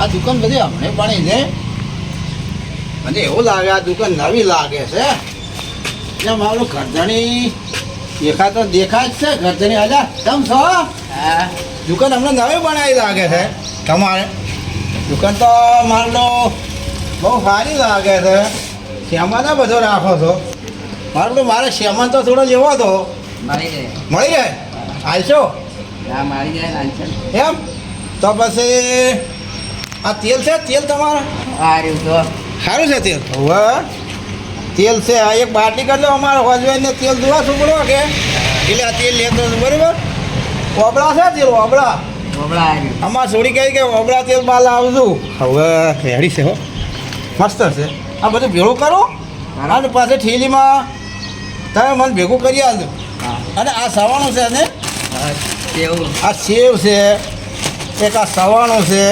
આ દુકાન બધી હમણે પાણી છે. મને એવું લાગે આ દુકાન નવી લાગે છે. એટલે મારું ઘરધણી દેખા તો દેખાય જ છે. ઘરધણી હાજા કેમ છો? દુકાન હમણાં નવી બનાવી લાગે છે. તમારે? દુકાન તો મારો બહુ સારી લાગે છે. શ્યામાને બધો રાખો છો? મારું તો મારે શ્યામાન તો થોડો લેવો હતો મારી જાય મળી જાય આવશો હા મારી જાય એમ? તો પછી આ તેલ છે? તેલ તમારે? સારું તો. સારું છે તેલ? હવે. તેલ છે આ એક બાટલી કરી લો અમારે હોજવાઈને તેલ જોવા છોકરો કે? એટલે આ તેલ લેતો બરાબર? ઓબળા છે તેલ ઓબળા અમારે છોડી કહી કે ઓબળા તેલ બાલ આવજું. હવે રેડી છે હો. મસ્ત છે. આ બધું ભેગું કરો. અને પાછળ ઠેલીમાં તમે મને ભેગું કરી આવજો અને આ સવાનું છે ને? આ સેવ છે. એક આ સવાણું છે.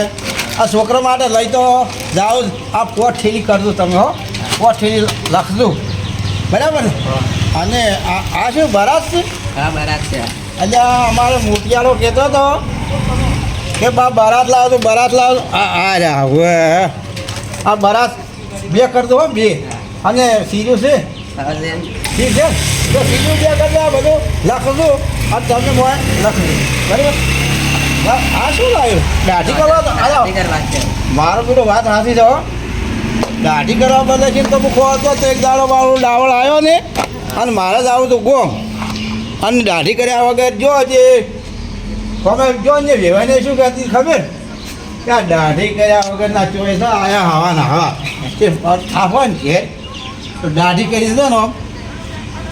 આ છોકરા માટે લઈ તો જાઓ આ પોટ ઠેલી કરજો તમે હો. પોટ ઠેલી લખજો. બરાબર? ને અને આ આ શું બરાત છે? હા બરાબર છે. એટલે અમારો મોટિયાળો કહેતો હતો કે બા બરાત લાવો તો બરાત લાવો. આ રહ્યા હવે આ બરાત બે કરતો હો બે. અને સીરું છે? ઠીક છે? તો સીધું બે કરજો આ બધું લખજો. આ તમને મોય લખજો. બરાબર? આ શું લાવ્યું? દાઢી કરવા મારો બેટો વાત હાથી જાઓ દાઢી કરવા બદલે તો મૂકો હતો એક દાડો મારું ડાવળ આવ્યો ને, અને મારે જ આવું તો ગોમ અને દાઢી કર્યા વગર જો જે તમે જો ને વેવાઈને શું કહેતી, ખબર? કે દાઢી કર્યા વગરના ચોઈસ આયા હવા ના હવા. તે થાપો છે તો દાઢી કરી દીધો ને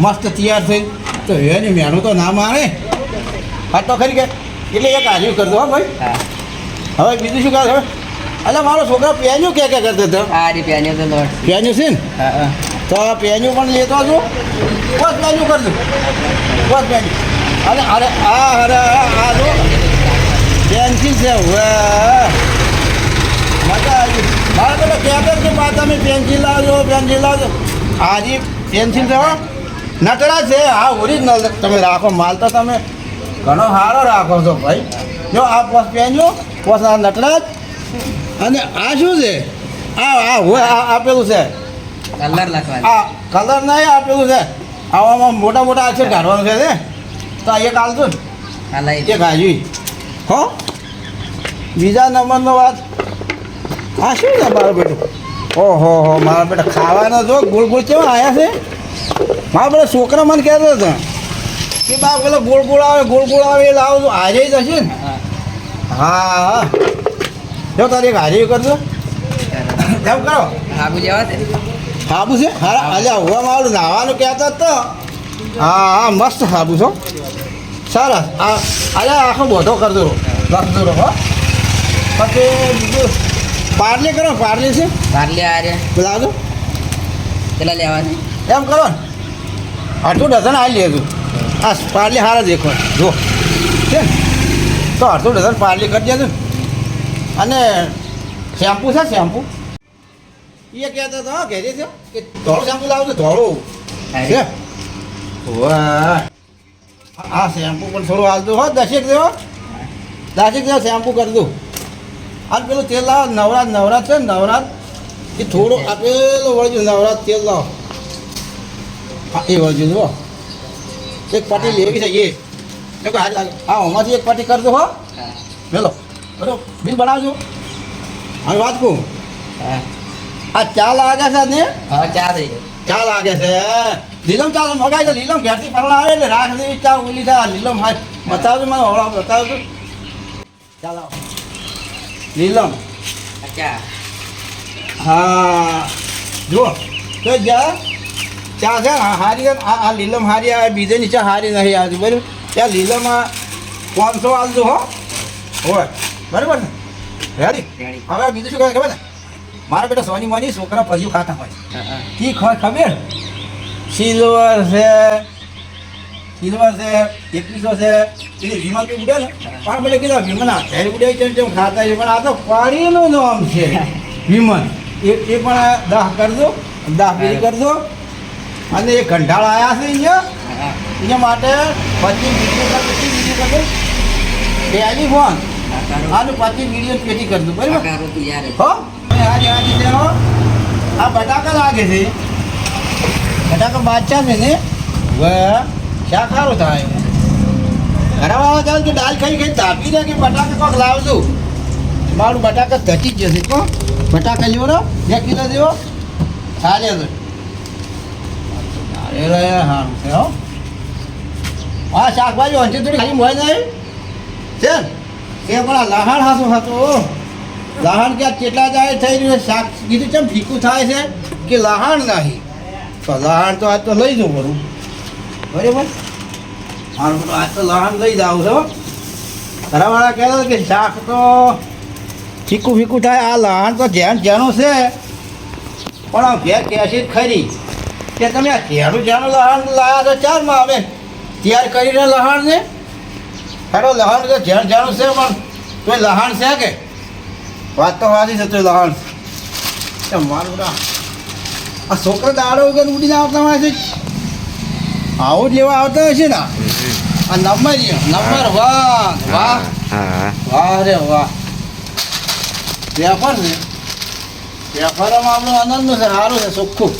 મસ્ત તૈયાર થઈ. તો વેવાની મેનું તો ના મારે. હા, તો ખરી કે. એટલે એક હાજર કરતો હો ભાઈ. હવે બીજું શું કહે હવે અલ્યા મારો છોકરા પેન્યું કે કે કરતો હતો? હા રી પ્યાન્યો તો લોટ પેન્યું છે ને? હા તો આ પેન્યું પણ લેતો છું બસ પેન્યું કરજો. બસ પેન્યું. અને અરે આ અરે આ જો. પેન્સિલ છે. હવે મજા આવી. મારા પેલા કહેતા કે બા તમે પેન્સિલ લાવજો પેન્સિલ લાવજો. હાજી પેન્સિલ છે હો. નટરા છે. હા ઓરિજિનલ તમે રાખો માલ તો તમે ઘણો સારો રાખો છો ભાઈ. જો આ પોસ પહેરજો પોસ આ નટરાજ. અને આ શું છે? આ આ હોય આ આપેલું છે. કલર લખવાનું. આ કલર નહીં આપેલું છે. આવામાં મોટા મોટા અક્ષર કાઢવાનું છે ને? તો આ એક હાલતું એક હાજવી હો? બીજા નંબરનો વાત. આ શું છે મારો બેટો? ઓહો હો મારા બેટા ખાવાનો જો ગોળ ગોળ કેવા આવ્યા છે? મારા બધા છોકરા મને કહેતો હતો. કે બા પેલો ગોળ ગોળ આવે ગોળ ગોળ આવે એ લાવો હાજે જશે ને. હા. જો તારે એક હાજરી કરજો એમ કરો. હાબુ જેવા છે? સાબુ છે? હા. આજે હોવા મારું નાવાનું કહેતા તો. હા હા મસ્ત સાબુ છો સરસ. આ અલ્યા આખો બધો કરજો રાખજો રહો પછી બીજું પાર્લે કરો પાર્લે છે? પાર્લે આ રે બોલાવજો કેટલા લેવા છે? એમ કરો આટલું ડઝન આવી લેજો. હા પાર્લે હારા દેખો જો છે? તો અડધો ડઝન પાર્લે કરી દેજો અને શેમ્પુ છે શેમ્પુ? એ કહેતો હતો હા કહેજે છે. કે ધોળું શેમ્પુ લાવજો ધોળું. છે? વાહ. આ શેમ્પુ પણ થોડું હાલતું હો દસેક દેવો દસેક દેવો શેમ્પુ કરી દઉં અને પેલું તેલ લાવો નવરાત નવરાત છે નવરાત. એ થોડું આપેલું વળજો નવરાત તેલ લાવો. હા એ વળજો જુઓ. એક પાટી લેવી છે એ. હા આમાંથી એક પાટી કરી દો હો. હા. પેલો બરોબર બિલ બનાવજો હવે વાત કહું? હા. આ ચા લાગે છે ને? હા ચા થઈ ચા લાગે છે. લીલમ ચા મગાઈ છે લીલમ ઘેરથી પરણા આવે એટલે રાખ દેવી ચા ઓલી થાય લીલમ હા બતાવજો મને હવળા બતાવજો. ચાલો લીલમ. અચ્છા. હા. જુઓ. તો જા ચા છે ને હારી આ આ લીલમ હારી આવે બીજેની નીચે હારી નહીં આવતી બરાબર? ત્યાં લીલમમાં પાંચસો આવજો હો. હોય. બરાબર ને? રેડી. હવે બીજું શું કહે ખબર ને મારા બેટા સોની મોની છોકરા પછી ખાતા હોય. કી ખબર ખબર? સિલ્વર છે સિલ્વર છે એકવીસો છે. પેલી વિમાન બી ઉડે ને? પણ પેલે કીધું વિમાન અત્યારે ઉડે છે તેમ ખાતા છે. પણ આ તો પાણીનું નામ છે. વિમાન એ એ પણ દાહ કરજો દાહ પેલી કરજો. અને એ કંઠાળ આવ્યા છે અહીંયા? એના માટે પછી બીજું કર પછી બીજું કર ટેલિફોન આનું પાછી વીડિયો પેટી કરી દઉં બરાબર હો? આજે આજે આ બટાકા લાગે છે. બટાકા બાદશાહ છે ને? વ શા ખારું થાય. ઘણા વાળા ચાલ કે દાલ ખાઈ ખાઈ તાપી દે કે બટાકા કોક લાવજો. મારું બટાકા ધટી જ જશે કો બટાકા લેવો ને? બે કિલો દેવો ચાલે તો અરે રે હા છે, હો. શાકભાજી વંચે થોડી ખાલી મોય છે એ પણ લહાણ હાથું હતું લહાણ ક્યાં કેટલા જાય થઈ રહ્યું? શાક કીધું કેમ ફીકું થાય છે કે લહાણ નહીં? તો લહાણ તો આજ તો લઈ જવું બરું બરાબર? મારું તો આજ તો લહાણ લઈ જાવ છો ઘરવાળા કહેતા કે શાક તો ફીકું ફીકું થાય. આ લહાણ તો જેન જેનું છે. પણ આ ઘેર કેસી ખરી. કે તમે આ જેનું જેનું લહાણ લાયા તો ચારમાં આવે. તૈયાર કરીને લહાણ ને હેડો લહાણ તો જેણ જાણું છે પણ તોય લહાણ છે કે? વાત તો વાતી છે તોય લહાણ. છે મારું ના. આ છોકરો દાડો વગર ઉડીને આવતા હોય છે? આવું જ લેવા આવતા હશે ને? આ નંબર નંબર વાહ વાહ. વાહ રે વાહ. વેપાર ને? વેપારમાં આપણો આનંદ છે સારું છે ચોખ્ખું.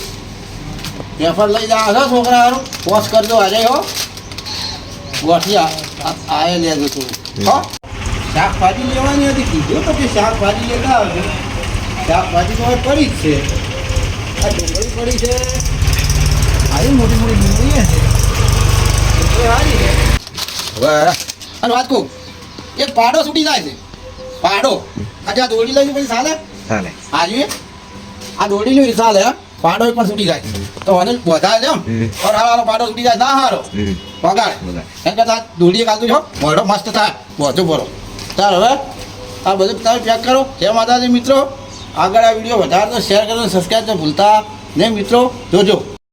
વેપાર લઈ જાવ છો છોકરા હારું પોસ કરજો આજે હો. ગોઠિયા આએ લેજો તું. હો. શાકભાજી લેવાની હતી. કીધું તો કે શાકભાજી લેતા આવજો. શાકભાજી તો હવે પડી જ છે. આ ડુંગળી પડી છે. આવી મોટી મોટી ડુંગળી છે સારી છે. હવે અને વાત કહું એક પાડો છૂટી જાય છે. પાડો. આજે આ દોડી લઈને પછી ચાલે ચાલે આજે? આ દોડી લઈને ચાલે હા? પાડો પણ છૂટી જાય. તો મને બધા હમ. ઓર હારો પાડો છૂટી જાય ના હારો. વગાડ. એમ કે દોડીએ કાઢતું છો મોઢો મસ્ત થાય. પહોંચો બોલો ચાલ હવે. આ બધું તમે પેક કરો. જય માતાજી મિત્રો. આગળ આ વીડિયો વધારે તો શેર કરો સબસ્ક્રાઈબ તો ભૂલતા નહીં. મિત્રો જોજો.